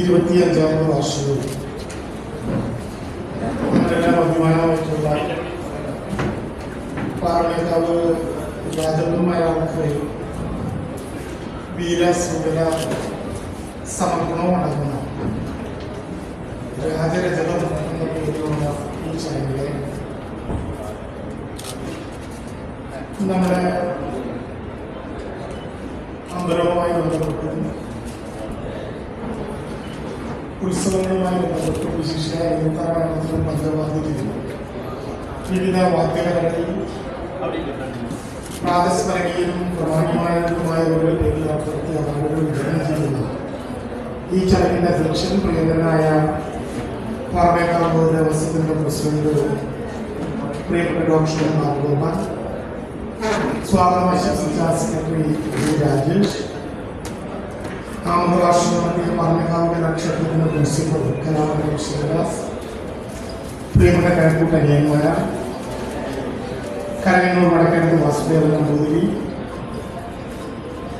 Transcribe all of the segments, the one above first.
ഇരുപത്തിയഞ്ചാമത് വാർഷികവും നമ്മളെല്ലാം അഭിമാനമായിട്ടുള്ള പാറമേക്കാവ് രാജകുമാരാൾക്ക് വീരസുന്ദര സമർപ്പണവും അടങ്ങുന്ന രാജരചന എന്ന പേരിലുള്ള ഈ ചടങ്ങിലെ നമ്മുടെ അമ്പലവുമായി ബന്ധപ്പെട്ട് ഉത്സവങ്ങളുമായി ബന്ധപ്പെട്ട് വിശിഷ്ട എഴുത്താറാണത്തിലും പഞ്ചവാദ്യത്തിലും വിവിധ വാദ്യകലകളിൽ പ്രാതസ്മരണീയവും പ്രമാണീയമായതുമായ ഒരു പേരിൽ അവരോട് വിതരണം ചെയ്യുന്നു ഈ ചടങ്ങിന്റെ അധ്യക്ഷൻ പ്രിയങ്കരനായ പാർമേക്കാവ് ദേവസ്വത്തിന്റെ പ്രസിഡന്റ് പ്രിയപ്പെട്ട ഡോക്ടർ മാർഗോപാൽ സ്വാഗതം ആശംസിച്ച സെക്രട്ടറി രാജേഷ്. ആമറാഷ്ട്രമന്ത്രി പാർമേക്കാവിന്റെ നക്ഷത്രത്തിന്റെ പ്രിൻസിപ്പൽ കലാമന്ത്രി ശിവദാസ് പ്രിയപ്പെട്ട കരക്കൂട്ട അനിയന്മാര കരയന്നൂർ വടക്കേടത്ത് വാസുദേവൻ നമ്പൂതിരി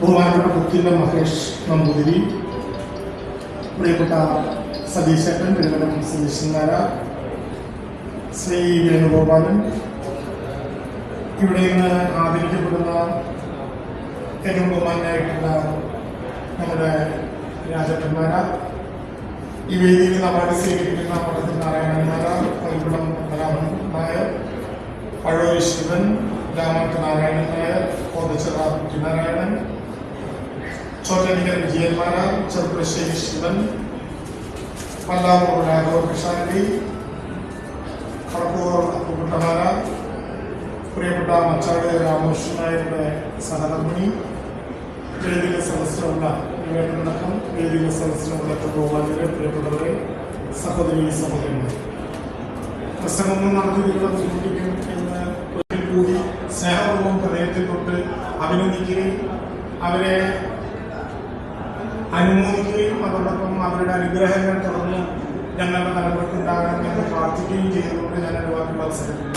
ബഹുമാനപ്പെട്ട പുത്തിന്റെ മഹേഷ് നമ്പൂതിരി പ്രിയപ്പെട്ട സതീശേട്ടൻ പെരുമലം സതീശൻകാര ശ്രീ വേണുഗോപാലൻ. ഇവിടെ നിന്ന് ആദരിക്കപ്പെടുന്ന ഏറ്റവും ബഹുമാനായിട്ടുള്ള നമ്മുടെ രാജപ്പന്മാര ഈ വേദിയിൽ നമ്മൾ സ്വീകരിക്കുന്ന പട്ടത്തിൽ നാരായണന്മാര പൈകുളം രാമൻ നായർ പഴൂരി ശിവൻ രാമത്ത് നാരായണൻ നായർ കോതച്ചിറ നാരായണൻ ചോറ്റനിക്കൽ വിജയന്മാര ചെറുപ്പശ്ശേരി ശിവൻ പല്ലാവൂർ രാഘവ കൃഷ്ണാണ്ടി കടക്കൂർ അപ്പുകുട്ടമാര പ്രിയപ്പെട്ട മച്ചാട് രാമകൃഷ്ണൻ നായരുടെ വേദിയിലെ സദസ്സിലുള്ള ഇവരുടക്കം വേദിയിലെ സദസ്സിലുള്ള ബഹുമാനികളെ പ്രിയപ്പെട്ടവരെ സഹോദരി സഹോദരന്മാർ പ്രസംഗമൊന്നും നടത്തിയിട്ടുള്ള ബുദ്ധിമുട്ടിക്കും എന്ന് ഒരിക്കൽ കൂടി സ്നേഹപൂർവം ഹൃദയത്തിൽ തൊട്ട് അഭിനന്ദിക്കുകയും അവരെ അനുമോദിക്കുകയും അതോടൊപ്പം അവരുടെ അനുഗ്രഹങ്ങൾ തുടർന്ന് ഞങ്ങളുടെ തലമുറയ്ക്ക് ഉണ്ടാകണം എന്ന് പ്രാർത്ഥിക്കുകയും ചെയ്തുകൊണ്ട് ഞാൻ വാക്കുകൾ അവസരത്തില്ല